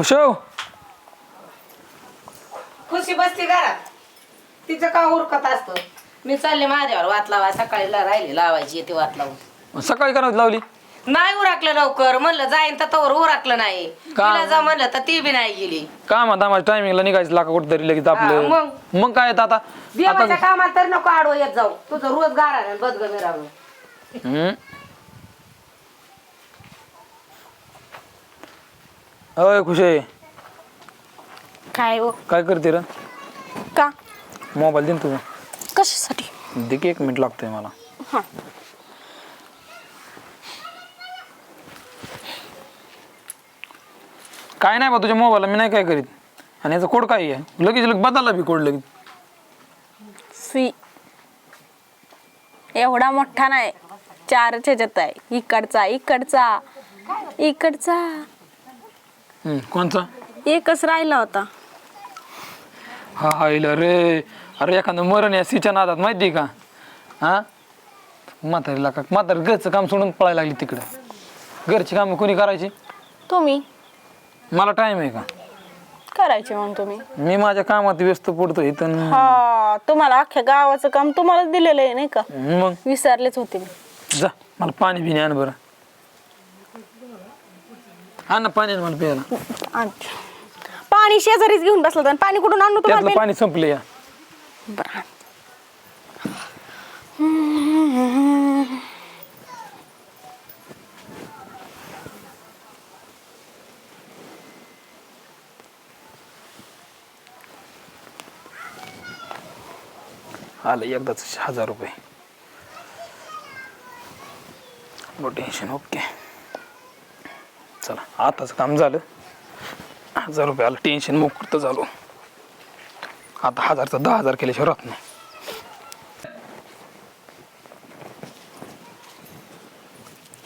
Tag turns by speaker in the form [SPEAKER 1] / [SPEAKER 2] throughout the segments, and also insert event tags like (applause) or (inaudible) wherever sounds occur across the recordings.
[SPEAKER 1] खुशव
[SPEAKER 2] खुशी बसती घरात. तिचं का उरकत असतं? मी चालले माझ्यावर वात लावाय सकाळी ला- राहिली लावायची येते वात लावून.
[SPEAKER 1] सकाळी करावं लावली?
[SPEAKER 2] नाही उरकलं लवकर. म्हणलं जाईन तर तवर उरकलं नाही.
[SPEAKER 1] का?
[SPEAKER 2] तिला जा म्हणलं तर ती बी नाही गेली.
[SPEAKER 1] काय म्हणता माझ्या टायमिंगला निघायचं लाका कुठतरी लगेच
[SPEAKER 2] हा,
[SPEAKER 1] आपलं?
[SPEAKER 2] मग?
[SPEAKER 1] मग काय येतं आता
[SPEAKER 2] देवाच्या
[SPEAKER 1] आता
[SPEAKER 2] कामाला तर नको आडवं येत जाऊ. तुझं रोज गारा बदग मिरावं.
[SPEAKER 1] हम्म. अय खुशे.
[SPEAKER 3] काय हो
[SPEAKER 1] काय करते र?
[SPEAKER 3] का?
[SPEAKER 1] मोबाईल दे ना तुझा.
[SPEAKER 3] कशासाठी?
[SPEAKER 1] दे की एक मिनिट लागतोय मला.
[SPEAKER 3] हा.
[SPEAKER 1] काय नाही बा तुझ्या मोबाईलला मी नाही काय करीत. आणि याचा कोड काय आहे? लगेच लगेच बदलला बी कोड लगेच.
[SPEAKER 3] सी. एवढा मोठा नाही. चारच ह्याच्यात आहे. इकडचा इकडचा. इकडचा.
[SPEAKER 1] हम्म, कोणचा
[SPEAKER 3] एकच राहिला होता.
[SPEAKER 1] हा हा इला रे अरे एखादं मरण या सिच्या नादात माहिती आहे का? हा? म्हातारीला का म्हातारी घरचं काम सोडून पळायला लागली तिकडं. घरची कामं कोणी करायची?
[SPEAKER 3] तुम्ही.
[SPEAKER 1] मला टाइम आहे का?
[SPEAKER 3] करायचे मग तुम्ही.
[SPEAKER 1] मी माझ्या कामात व्यस्त पडतो इथं.
[SPEAKER 3] हा तुम्हाला अख्ख्या गावाचं काम तुम्हालाच दिलेलं आहे नाही का?
[SPEAKER 1] मग?
[SPEAKER 3] विसरलेच होते मी.
[SPEAKER 1] जा मला पाणी बिणी आण बरं. ना पाणी आण मला प्यायला
[SPEAKER 3] आण. पाणी शेजारीच घेऊन बसलं. आणि पाणी कुठून आणू तुम्हाला
[SPEAKER 1] त्यातलं पाणी संपलं या
[SPEAKER 3] बरं आण.
[SPEAKER 1] आलं एकदाच हजार रुपये नो टेन्शन ओके चला आताच काम झालं. हजार रुपये आलं टेन्शन मुक्त झालो. आता हजारचं दहा हजार केल्याशिवाय राहत नाही.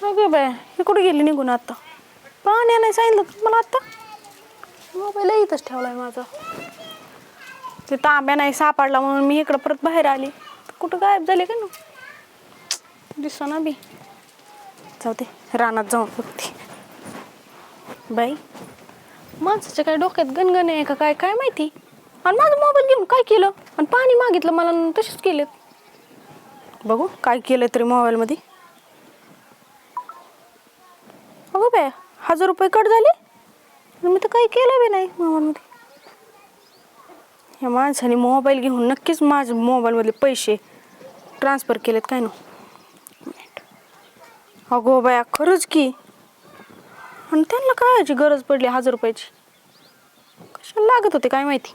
[SPEAKER 3] अगं बाय हे कुठे गेली निघून आता? पाहण्या नाही सांगितलं का मला आता. मोबाईल इथंच ठेवलाय माझा. ते तांब्या नाही सापडला म्हणून मी इकडं परत बाहेर आली. कुठं गायब झाले का ना? दिसा बी. जाऊ दे रानात जाऊन बघते. बाई माणसाच्या काय डोक्यात गणगण आहे का काय? काय माहिती? आणि माझा मोबाईल घेऊन काय केलं? आणि पाणी मागितलं मला आणि तसेच केलेत. बघू काय केलं तरी मोबाईलमध्ये अगं बाय हजार रुपये कट झाले? आणि मी तर काही केलं बी नाही मोबाईलमध्ये या माणसाने मोबाईल घेऊन नक्कीच माझ्या मोबाईलमधले पैसे ट्रान्सफर केलेत काय ना? अगो बाया खरंच की. आणि त्यांना कायची गरज पडली हजार रुपयाची. कशाला लागत होते काय माहिती?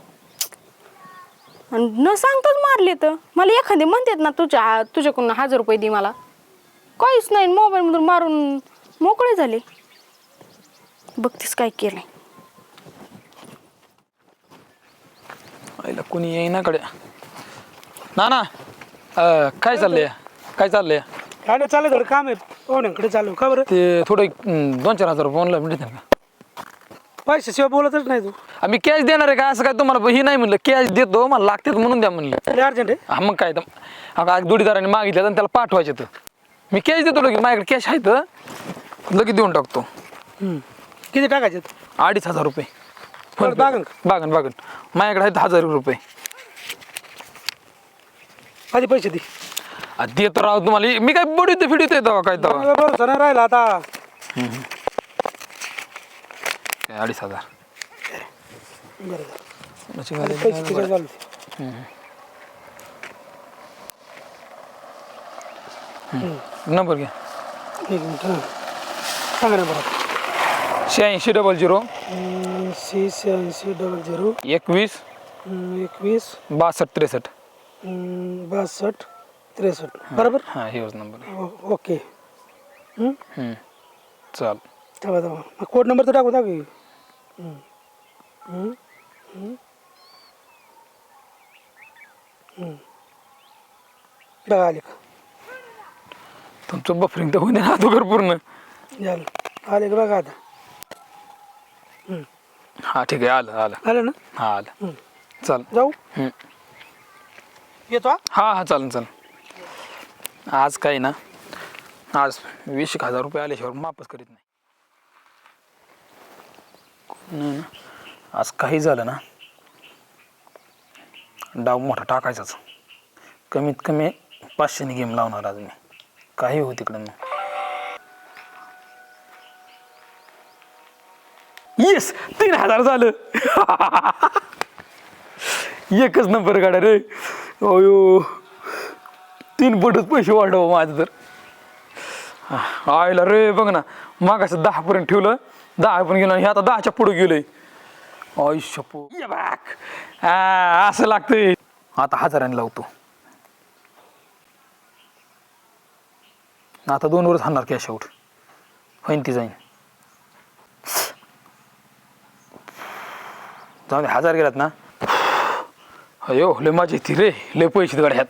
[SPEAKER 3] आणि न सांगताच मारले तर. मला एखादे म्हणतात ना तुझ्या तुझ्याकडून हजार रुपये दे मला. काहीच नाही मोबाईलमधून मारून मोकळे झाले. बघतीस काय केलंय.
[SPEAKER 1] आईला कोणी येईना कडे ना ना अं, काय चाललंय? काय चाललंय?
[SPEAKER 4] नाही चालू थोडं काम आहे. पाहुण्यांकडे चालू का बरं?
[SPEAKER 1] ते थोडं अं, दोन चार हजार रुपये ऑनलाईन मिळते का
[SPEAKER 4] पैशाशिवाय बोलतच नाही तू.
[SPEAKER 1] आम्ही कॅश देणार आहे का? असं काय तुम्हाला ही नाही म्हणलं कॅश देतो मला लागते म्हणून द्या म्हणलं.
[SPEAKER 4] अर्जंट आहे.
[SPEAKER 1] हा मग काय तर. आता जोडीदाराने मागितलं तर त्याला पाठवायचे तर मी कॅश देतो लगेच माझ्याकडे कॅश आहे तर लगेच देऊन टाकतो.
[SPEAKER 4] हम्म. किती टाकायचे
[SPEAKER 1] अडीच हजार रुपये.
[SPEAKER 4] बरं, बागन का?
[SPEAKER 1] बागन बागन. माझ्याकडे आहेत हजार रुपये.
[SPEAKER 4] आधी पैसे दे.
[SPEAKER 1] आ, देतो राव तुम्हाला. मी काय बडीत फिडीत येतो काय तेव्हा?
[SPEAKER 4] मला भरोसा नाही राहिला आता.
[SPEAKER 1] काय अडीच हजार. गाडी
[SPEAKER 4] पैसे.
[SPEAKER 1] नंबर घ्या.
[SPEAKER 4] एक मिनिट हां. सांगा ना बरं.
[SPEAKER 1] शहाऐंशी डबल झिरो.
[SPEAKER 4] सी शहाऐंशी डबल झिरो.
[SPEAKER 1] एकवीस.
[SPEAKER 4] एकवीस.
[SPEAKER 1] बासष्ट त्रेसष्ट.
[SPEAKER 4] बासष्ट. त्रेसष्ट बरोबर?
[SPEAKER 1] हां हेच नंबर
[SPEAKER 4] ओ- ओके. हम्म?
[SPEAKER 1] चाल.
[SPEAKER 4] थांबा थांबा. मग कोड नंबर तर टाकू दाखव. बघा आले का?
[SPEAKER 1] तुमचं बफरिंग तर होईल ना अगोदर पूर्ण
[SPEAKER 4] झालं. आले का बघा आता.
[SPEAKER 1] हा. ठीक आहे. आलं आलं.
[SPEAKER 4] आलं ना?
[SPEAKER 1] हा आलं. चाल.
[SPEAKER 4] जाऊ?
[SPEAKER 1] हम्म.
[SPEAKER 4] येतो हा?
[SPEAKER 1] हा हा चालेल चालेल आज काही ना आज वीस एक हजार रुपये आल्याशिवाय माफच करीत नाही. नाही ना आज काही झालं ना डाव मोठा टाकायचाच. कमीत कमी पाचशेने गेम लावणार आज मी. काही हो तिकडं मग येस तीन हजार झालं. (laughs) एकच नंबर काढा रे. अयो. तीन पटच पैसे वाढव माझं तर. आयला रे बघ ना मागाचं दहा पर्यंत ठेवलं दहा पण गेलं हे आता दहाच्या पुढे गेलोय. आयुष्य असं लागतंय. आता हजाराने लावतो. आता दोन वरच हाणार कॅश आउट होईन ती जाईन. जाऊ दे हजार गेलात ना? अयो लय माझी ती रे. लय पैसे गड्यात.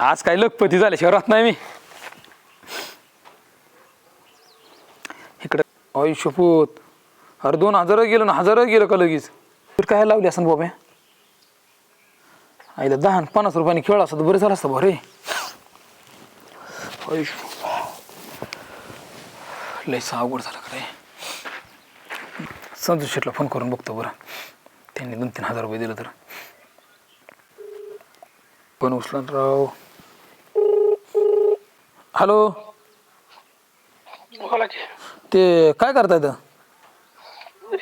[SPEAKER 1] आज काय लखपती झाले शहरात नाही मी. इकडं आयुष्यपूत अरे दोन हजार गेलं ना हजार गेलं का लगेच? तर काय लावली असं बाबा? आईला दहा आणि पन्नास रुपयाने खेळ असतो तर बरं झालं असतं बरे आयुष्य लय अवघड झालं का रे. संतोष शेटला फोन करून बघतो बरं. त्यांनी दोन तीन हजार रुपये दिलं तर. पण उचलन राव. हॅलो.
[SPEAKER 4] बोला की
[SPEAKER 1] ते काय करता येतं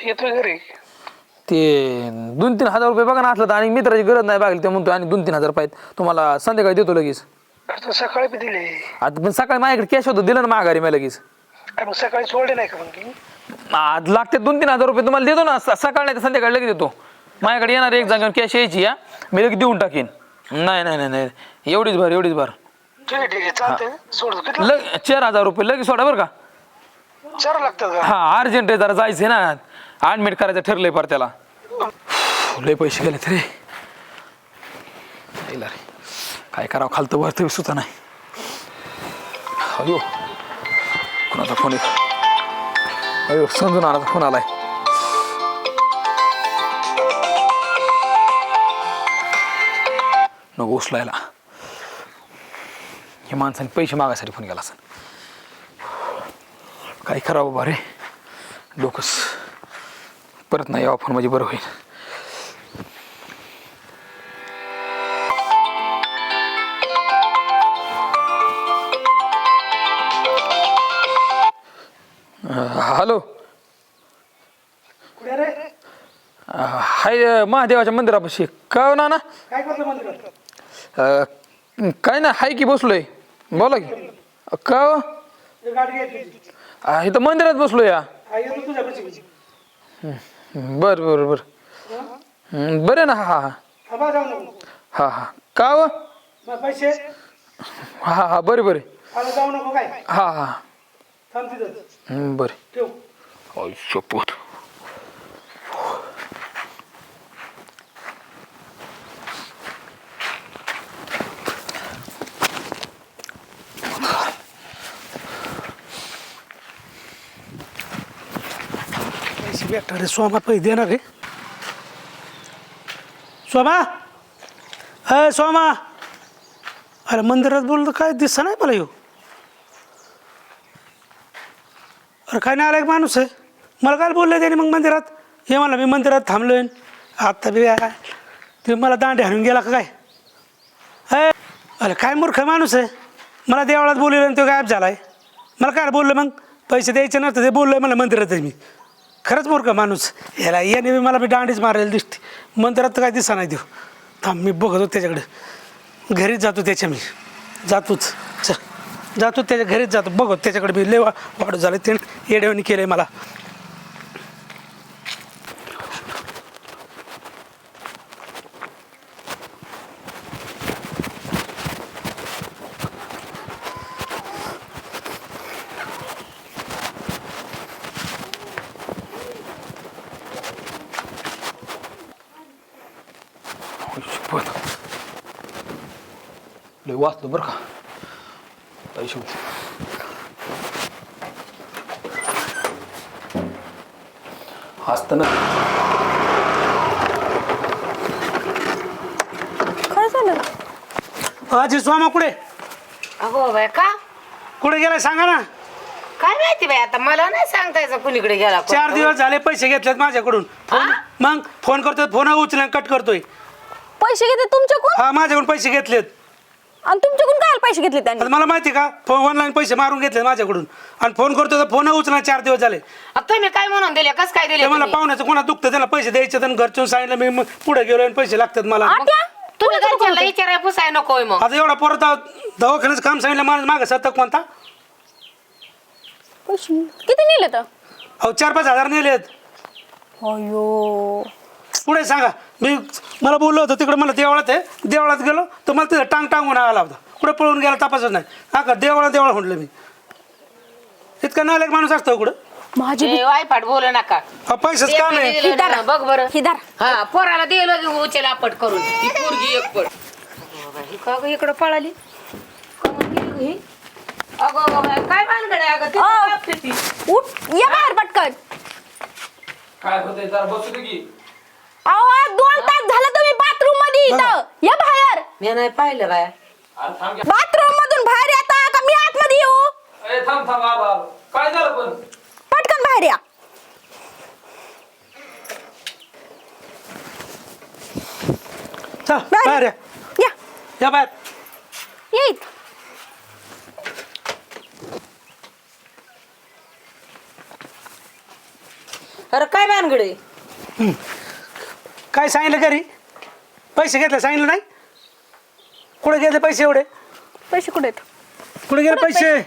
[SPEAKER 4] येतोय घरी.
[SPEAKER 1] ते दोन तीन हजार रुपये बघा ना असलं तर आणि मित्राची गरज नाही बघायला ते म्हणतो आणि दोन तीन हजार पाहिजे तुम्हाला संध्याकाळी देतो लगेच.
[SPEAKER 4] सकाळी बी दिले.
[SPEAKER 1] आता पण सकाळी माझ्याकडे कॅश होतं दिलं ना माघारी मी लगेच.
[SPEAKER 4] अरे मग सकाळी सोडले नाही का मग
[SPEAKER 1] आज लागते दोन तीन हजार रुपये तुम्हाला देतो ना स- सकाळ नाही तर संध्याकाळी लगेच देतो. माझ्याकडे येणार एक जागेवर कॅश यायची या मी लगेच देऊन टाकीन. नाही नाही नाही नाही. एवढीच भर एवढीच भर.
[SPEAKER 4] ठीक आहे ठीक आहे चालतंय सोडतो. किती
[SPEAKER 1] लग चार हजार रुपये. लगेच सोडा बरं का.
[SPEAKER 4] चार लागतात का?
[SPEAKER 1] हा अर्जंट आहे जरा जायचं आहे ना. ॲडमिट करायचं ठरलंय पर त्याला. लय पैसे गेले तरी रे. काय करावं खालतं वरतं सुद्धा नाही. अयो. कुणाचा फोन येतो अयो समजून आणाचा फोन आलाय. नको उचलायला. हे माणसाने पैसे मागायसाठी फोन केला असेल. काय करावं बाबा रे? डोकंच परत नाही यावं फोन म्हणजे बरं होईल. हॅलो. हाय महादेवाच्या मंदिरापाशी. का हो अं, काय ना हाय की बसलोय. बोला की. का हो? इथं मंदिरात बसलो या.
[SPEAKER 4] हा,
[SPEAKER 1] बर बर बर. हं, बरं ना हा हा.
[SPEAKER 4] थांबा जाऊ नको
[SPEAKER 1] हा हा. का हो?
[SPEAKER 4] पैसे
[SPEAKER 1] हा हा बरे बरे.
[SPEAKER 4] मला जाऊ नको काय?
[SPEAKER 1] हा हा.
[SPEAKER 4] थांब तिथं.
[SPEAKER 1] हं, बरे.
[SPEAKER 4] ठेव. अरे स्वामा सोमा पैसे देणार रे सोमा? अय सोमा! अरे मंदिरात बोललं काय दिसत नाही मला येऊ अरे काय नाही आला एक माणूस आहे. मला काय बोललं त्याने मग मंदिरात? हे मला मी मंदिरात थांबलो आहे आत्ता बी काय ते मला दांडे हाणून गेला का काय? अय अरे काय मूर्ख माणूस आहे. मला देवळात बोलवलं आणि तो गायब आहे मला काय बोललं मग? पैसे द्यायचे नसतं ते बोललोय मला मंदिरात आहे मी. खरंच मूर्ख माणूस. याला याने बी मला बी दांडीच मारायला दिसते. मंदिरात तर काय दिसा नाही देऊ. थांब मी बघतो त्याच्याकडे. घरीच जातो त्याच्या मी. जातोच. च जातो त्याच्या घरीच जातो. बघतो त्याच्याकडे मी लय वाढू झालं. ते येड्यावानी केलं आहे मला
[SPEAKER 1] शपथ लय वाचलो बरं का पैसे असतं ना
[SPEAKER 3] काय झालं?
[SPEAKER 4] आजी स्वामा कुठे?
[SPEAKER 2] अगो बाय का?
[SPEAKER 4] कुठे गेलाय सांगा ना.
[SPEAKER 2] काय माहिती बाई आता मला नाही सांगता यायचं कुणीकडे गेला कोण.
[SPEAKER 4] चार दिवस झाले पैसे घेतलेत माझ्याकडून. फोन मग फोन करतोय फोन उचला कट करतोय.
[SPEAKER 3] पैसे घेते तुमच्याकडून?
[SPEAKER 4] हा माझ्याकडून पैसे घेतलेत.
[SPEAKER 3] आणि तुमच्याकडून पैसे घेतले त्यांनी.
[SPEAKER 4] आता मला माहिती का? फोन ऑनलाईन पैसे मारून घेतले माझ्याकडून. आणि फोन करतो तर फोन उचला चार दिवस झाले.
[SPEAKER 2] आता तुम्ही काय म्हणून दिले? कस काय दिले
[SPEAKER 4] ते मला
[SPEAKER 2] तुम्ही?
[SPEAKER 4] पाहुण्याचं कोणा दुखतं त्याला पैसे द्यायचे तर घरचून सांगितलं मी मग पुढे गेलो आणि पैसे लागतात मला.
[SPEAKER 3] आट्या
[SPEAKER 2] तुम्ही घरच्यांना विचाराय पुसाय नकोय मग.
[SPEAKER 4] आता एवढा परत दवाखान्याचं काम सांगितलं मला मागं सतत कोणता
[SPEAKER 3] पैसे किती नेले तर
[SPEAKER 4] अहो चार पाच हजार नेलेत.
[SPEAKER 3] अयो
[SPEAKER 4] पुढे सांगा. मी मला बोललो होतं तिकडे मला देवळात आहे. देवळात गेलो तर मला तिथं टांग टांगून आला होता. कुठं पळून गेला तपासच नाही. हा का? देवळा देवळा म्हटलं मी. इतका नालायक माणूस असतो कुठं?
[SPEAKER 3] माझी बी-
[SPEAKER 2] वायफाट बोलू नका.
[SPEAKER 4] हा पैसेच काम
[SPEAKER 2] ते
[SPEAKER 4] आहे
[SPEAKER 2] दिलं
[SPEAKER 3] ही धरा.
[SPEAKER 2] ना, बघ बरं.
[SPEAKER 3] ही धरा.
[SPEAKER 2] हा पोराला दिलं की उचल आपट करून. ही पोरगी एक पड ही का ग इकडं पळाली? कमून गेली ग ही? अगं अगं, काय भानगड आहे अगं. बाप ती.
[SPEAKER 3] उठ ये बाहेर पटकन.
[SPEAKER 1] काय होतंय? जरा बसू दे की.
[SPEAKER 3] अहो आज दोन तास झालं तुम्ही बाथरूममध्ये इथं. या बाहेर.
[SPEAKER 2] मी नाही पाहिलं बाय.
[SPEAKER 3] बाथरूम मधून बाहेर येता का? मी आतमध्ये येऊ.
[SPEAKER 1] ए, थांब थांब काय झालं पण?
[SPEAKER 3] पटकन बाहेर या.
[SPEAKER 4] चल बाहेर या.
[SPEAKER 3] या.
[SPEAKER 4] या बाहेर.
[SPEAKER 3] या इथं.
[SPEAKER 2] अरे काय भानगड?
[SPEAKER 4] काय सांगितलं घरी? पैसे घेतले सांगितलं नाही? कुठे गेले पैसे एवढे?
[SPEAKER 3] पैसे कुठे आहेत?
[SPEAKER 4] कुठे गेले पैसे?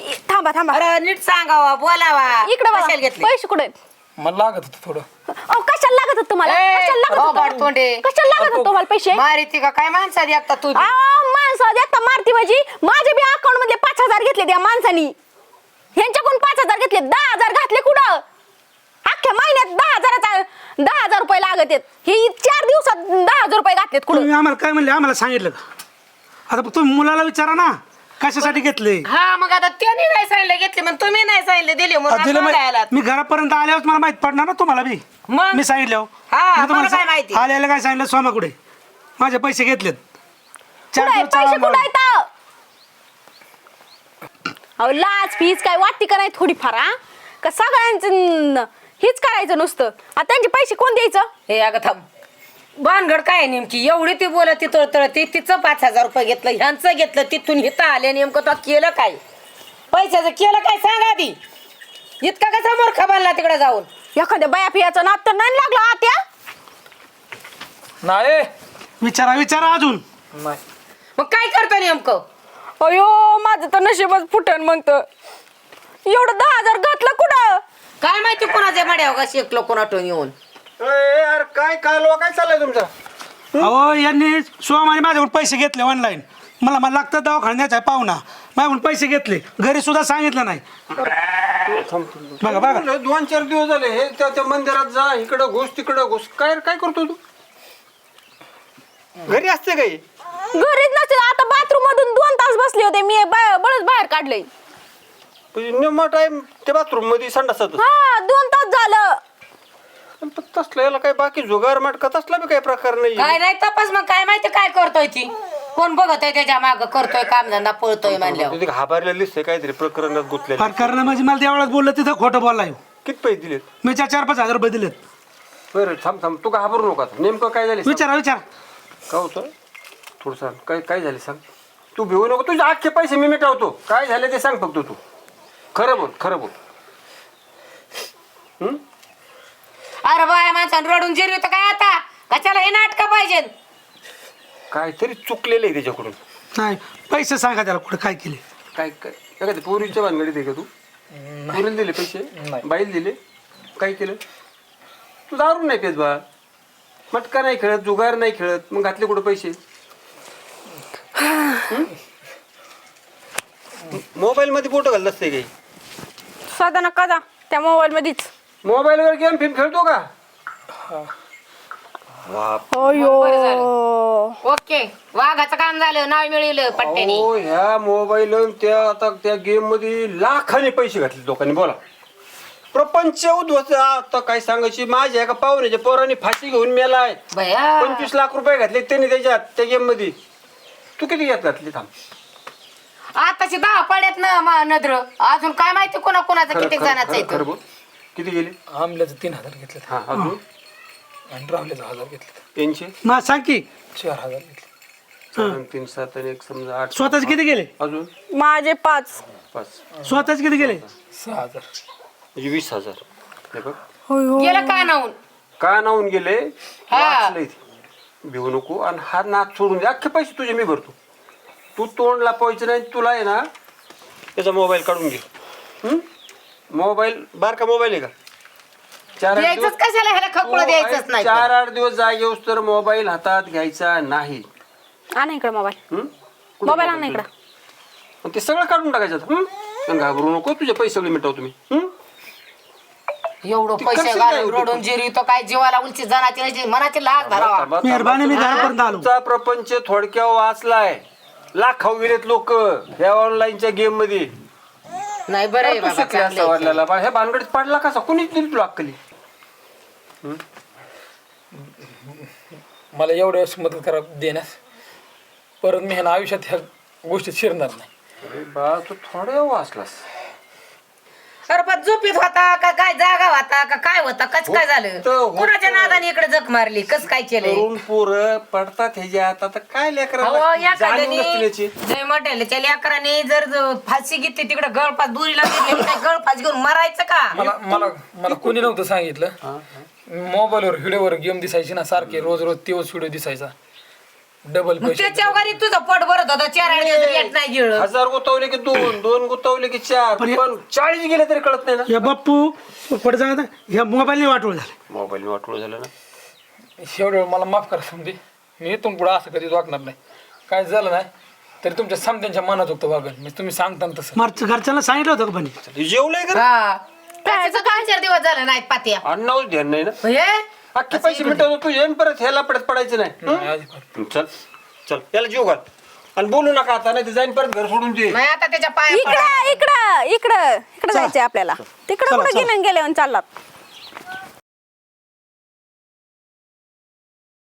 [SPEAKER 3] इ- थांबा थांबा.
[SPEAKER 2] अरे नीट सांगावा बोलावा.
[SPEAKER 3] इकडे बघा.
[SPEAKER 2] कशाला घेतले?
[SPEAKER 3] पैसे कुठे आहेत?
[SPEAKER 1] मला लागत होतं थोडं.
[SPEAKER 3] अहो कशाला लागत होत तुम्हाला?
[SPEAKER 2] ए,
[SPEAKER 3] कशाला लागत होतं?
[SPEAKER 2] तोंडे.
[SPEAKER 3] कशाला लागत होतं तुम्हाला पैसे?
[SPEAKER 2] मारिती का? काय माणसा एकता तू बी?
[SPEAKER 3] अहो, माणसं देखता मारती माझी. माझ्या बी अकाउंटमध्ये पाच हजार घेतले त्या माणसानी. ह्यांच्याकडून पाच हजार घेतले. दहा हजार घातले कुठं? अख्ख्या महिन्यात दहा हजाराचा दहा हजार रुपये लागत आहेत. हे चार दिवसात दहा हजार रुपये घातलेत कुठं?
[SPEAKER 4] तुम्ही आम्हाला काय म्हणले? आम्हाला सांगितलं का? आता तुम्ही मुलाला विचारा ना. कशासाठी घेतले?
[SPEAKER 2] हा मग आता त्यांनी नाही सांगितलं घेतले मग तुम्ही नाही सांगितलं दिले
[SPEAKER 4] माहित-
[SPEAKER 2] आलात.
[SPEAKER 4] मी घरापर्यंत आल्यावर मला माहीत पडणार ना तुम्हाला बी.
[SPEAKER 2] मग?
[SPEAKER 4] मी सांगितलं
[SPEAKER 2] हा, मला काय माहिती?
[SPEAKER 4] आल्याला काय सांगितलं? कुठे? माझे पैसे घेतलेत. चार
[SPEAKER 3] कुठं आहे?
[SPEAKER 4] दिवस
[SPEAKER 3] पैसे
[SPEAKER 4] चालवून
[SPEAKER 3] कुठं आहेत अहो लाच फीज काय वाटते का नाही थोडीफार हा का सगळ्यांचं हेच करायचं नुसतं. आता त्यांचे पैसे कोण द्यायचं?
[SPEAKER 2] हे अगं थांब. भानगड काय आहे नेमकी? एवढी ती बोलत ती तळतळती तिचं पाच हजार रुपये घेतलं ह्यांचं घेतलं तिथून हिथं आले नेमकं तो केलं काय? पैशाचं केलं काय? सांग आधी. इतका कसा मूर्ख बनला तिकडे जाऊन?
[SPEAKER 3] एखाद्या बाया पियाचं नात तर नाही लागलं आत्या?
[SPEAKER 1] नाही
[SPEAKER 4] विचारा विचारा अजून.
[SPEAKER 2] मग काय करतो नेमकं?
[SPEAKER 3] अयो माझं तर नशीबच फुटन मग तर. एवढं दहा हजार घातलं कुठं?
[SPEAKER 2] काय माहिती कोणाच्या मड्यावर का शिकलो कोणाटून येऊन?
[SPEAKER 5] यार काय कालवा काय चाललंय तुमचा?
[SPEAKER 4] अहो यांनी सोमाने माझ्याकडून पैसे घेतले ऑनलाईन मला मला लागतं दवाखान्याचा पाहुणा. माझ्याकडून पैसे घेतले. घरी सुद्धा सांगितलं नाही. बघा बघा.
[SPEAKER 5] म्हणलं, दोन चार दिवस झाले हे त्या त्या मंदिरात जा इकडं घुस तिकडं घुस. काय काय करतो तू? घरी असते काही
[SPEAKER 3] घरीच नसते. आता बाथरूम मधून दोन तास बसले होते. मी बा- बळच बाहेर काढले
[SPEAKER 5] निम्मा टाइम त्या बाथरूममध्ये संडासात
[SPEAKER 3] हा दोन तास झालं.
[SPEAKER 5] पण तसलं याला काय बाकी जुगार माटका तसला बी काही प्रकार नाही
[SPEAKER 2] काय नाही तपास मग काय माहिती काय करतोय ती? कोण बघत आहे त्याच्या माग करतोय कामधंदा पळतोय म्हणल्यावर.
[SPEAKER 5] तिथे घाबरलेलं दिसतंय काहीतरी प्रकरणात गुतलेलं
[SPEAKER 4] फार करणं म्हणजे मला देवळात बोललं तिथं खोटं बोललाय
[SPEAKER 5] किती पैसे दिलेत?
[SPEAKER 4] मी चार चार पाच हजार रुपये दिलेत.
[SPEAKER 5] बरं थांब थांब तू घाबरू नका. नेमकं काय झालं सांग.
[SPEAKER 4] विचारा विचारा.
[SPEAKER 5] का होतं थोडं सांग. काय काय झाले सांग. तू भिवू नको तुझे अख्खे पैसे मी मिटवतो. काय झाले ते सांग फक्त तू. खरं बोल खरं बोल. हं?
[SPEAKER 2] अरे बाया माणसानं रडून जिरवित काय आता? कशाला हे नाटक पाहिजे?
[SPEAKER 5] काहीतरी चुकलेलं आहे त्याच्याकडून.
[SPEAKER 4] नाही पैसे सांगा त्याला कुठे काय केले
[SPEAKER 5] काय काय काय ते पोरीच्या भानगडीत आहे का तू? पोरीला दिले पैसे? बाईल दिले? काय केलं? तू दारू नाही पेत बा. मटका नाही खेळत जुगार नाही खेळत मग घातले कुठं पैसे? मोबाईल मध्ये फोटो घालत असते काही?
[SPEAKER 3] साधा नका जा त्या मोबाईल मध्येच
[SPEAKER 5] मोबाईल वर गेम फिल्म खेळतो का?
[SPEAKER 3] अयो.
[SPEAKER 2] ओके. वाघाचं काम झालं नाव मिळवलं पट्ट्याने.
[SPEAKER 5] हो ह्या मोबाईल त्या आता त्या गेममध्ये लाखाने पैसे घातले लोकांनी बोला. प्रपंच उद्ध्वस्त आता काय सांगायची माझ्या एका पाहुण्याच्या पोराने फाशी घेऊन मेलाय.
[SPEAKER 2] भया.
[SPEAKER 5] पंचवीस लाख रुपये घातले त्यांनी त्याच्यात त्या गेममध्ये तू किती घेत घातली थांब.
[SPEAKER 2] आताची दहा पड्यात ना नद्र. अजून काय माहिती कोणा कोणाचं
[SPEAKER 5] खरं
[SPEAKER 2] किती
[SPEAKER 5] खरं-
[SPEAKER 2] जणांचं
[SPEAKER 5] खरं- खरं
[SPEAKER 2] येतं
[SPEAKER 5] बोल. किती गेले?
[SPEAKER 1] आमल्याचं तीन हजार घेतले
[SPEAKER 5] हा अजून?
[SPEAKER 1] आणि रावल्याचं हजार घेतले
[SPEAKER 5] तीनशे
[SPEAKER 4] मग सांग की.
[SPEAKER 1] चार हजार घेतले
[SPEAKER 5] चार आणि तीन सात आणि एक समजा आठ.
[SPEAKER 4] स्वतःच किती गेले?
[SPEAKER 5] अजून?
[SPEAKER 3] माझे पाच.
[SPEAKER 5] पाच.
[SPEAKER 4] स्वतःच किती गेले?
[SPEAKER 1] सहा हजार.
[SPEAKER 5] म्हणजे वीस हजार. हे बघ.
[SPEAKER 3] होय हो
[SPEAKER 2] गेलं का नाहून
[SPEAKER 5] का नाहून गेले?
[SPEAKER 2] हा.
[SPEAKER 5] वाचलंय ते. भिवू नको. आणि हा नाच सोडून दे. अख्खे पैसे तुझे मी भरतो. तू तोंड लापायचं नाही तुला आहे ना त्याचा मोबाईल काढून घे हं? मोबाईल बारका मोबाईल आहे का चार आठ
[SPEAKER 2] द्यायचंच
[SPEAKER 5] दिवस
[SPEAKER 2] कशाला ह्याला खकुळं द्यायचंच नाही
[SPEAKER 5] चार आठ दिवस तर मोबाईल हातात घ्यायचा नाही
[SPEAKER 3] आणा इकडे मोबाईल
[SPEAKER 5] हं? कुठं
[SPEAKER 3] मोबाईल आणा? इकडं
[SPEAKER 5] ते सगळं काढून टाकायचं आता, हं? घाबरू नको तुझे पैसे सगळे मिटव तुम्ही हं?
[SPEAKER 2] एवढं
[SPEAKER 5] ती
[SPEAKER 2] पैसे
[SPEAKER 5] करशील काय
[SPEAKER 2] घालून
[SPEAKER 5] होतं?
[SPEAKER 2] रोडून जिरी तो काय जीवाला उलची जनाची नाही मनाची लाग धरावा
[SPEAKER 5] थांबा, थांबा,
[SPEAKER 4] मेहरबानी मी
[SPEAKER 5] थांबा.
[SPEAKER 4] घरापर्यंत आलो
[SPEAKER 5] तुमचा प्रपंच थोडक्या वाचलाय लाखाव गेलेत लोक ह्या ऑनलाईनच्या गेममध्ये.
[SPEAKER 2] नाही बरं आहे
[SPEAKER 5] तू
[SPEAKER 2] बाबा
[SPEAKER 5] शिकला
[SPEAKER 2] चांगलं आहे.
[SPEAKER 5] सवारल्याला बा ह्या भानगडीत पडला कसा कोणीच दिली तुला अक्कली
[SPEAKER 1] मला एवढ्या वेळेस मदत करा देण्यास. परत मी ह्या आयुष्यात ह्या गोष्टीत शिरणार नाही.
[SPEAKER 5] अरे बा तू थोड्या वाचलास.
[SPEAKER 2] झोपीत होता का काय जागा होता का काय होता कस काय झालं?
[SPEAKER 5] होतं, होतं.
[SPEAKER 2] कुणाच्या नादाने इकडे जग मारली? कस काय केलंय?
[SPEAKER 5] तरुण पोर पडतात ह्याच्यात आता काय
[SPEAKER 2] अहो
[SPEAKER 5] लेकरांना
[SPEAKER 2] या
[SPEAKER 5] जाणीव नसते याची.
[SPEAKER 2] जय मटेलच्या लेकराने जर ज- फाशी घेतली तिकडे गळपास दुरीला घेतली काय गळपास घेऊन मरायचं का?
[SPEAKER 1] मला मला मला कोणी नव्हतं सांगितलं. मोबाईलवर व्हिडिओवर गेम दिसायची ना सारखे रोज रोज तेवच व्हिडिओ दिसायचा. डबल
[SPEAKER 2] मग
[SPEAKER 1] पैसे
[SPEAKER 2] त्याच्या वगैरे तुझं पोट भरत होता चार येत नाही गिळ
[SPEAKER 5] हजार गुतवले की दोन दोन गुतवले की चार पण चाळीस गेले तरी कळत नाही ना.
[SPEAKER 4] या बाप्पू पुढे सांगता ह्या मोबाईलने वाटवलं झालं.
[SPEAKER 5] मोबाईल वाटून झालं ना.
[SPEAKER 1] एवढं मला माफ करा समजे मी इथून पुढे असं कधीच वागणार नाही. काय झालं नाही तरी तुमच्या समत्यांच्या मनात होतं वागल म्हणजे तुम्ही सांगता ना तसं.
[SPEAKER 4] मार्च घरच्यांना सांगितलं होतं का पण
[SPEAKER 5] जेवलंय का?
[SPEAKER 2] हा. त्याचं काय चार दिवस झालं नाही पात्या.
[SPEAKER 5] ध्यान नाही ना?
[SPEAKER 2] हे?
[SPEAKER 5] अख्खे पैसे मिटवतो तू येईन परत ह्याला पडत पडायचं नाही. हं? चल चल याला जीव घाल. आणि बोलू नका आता नाही जाईन परत घर सोडून दे.
[SPEAKER 2] नाही आता त्याच्या पाया
[SPEAKER 3] इकडं इकडं इकडं इकडं जायचंय आपल्याला. तिकडं कुठं गेलं गेले चाललात?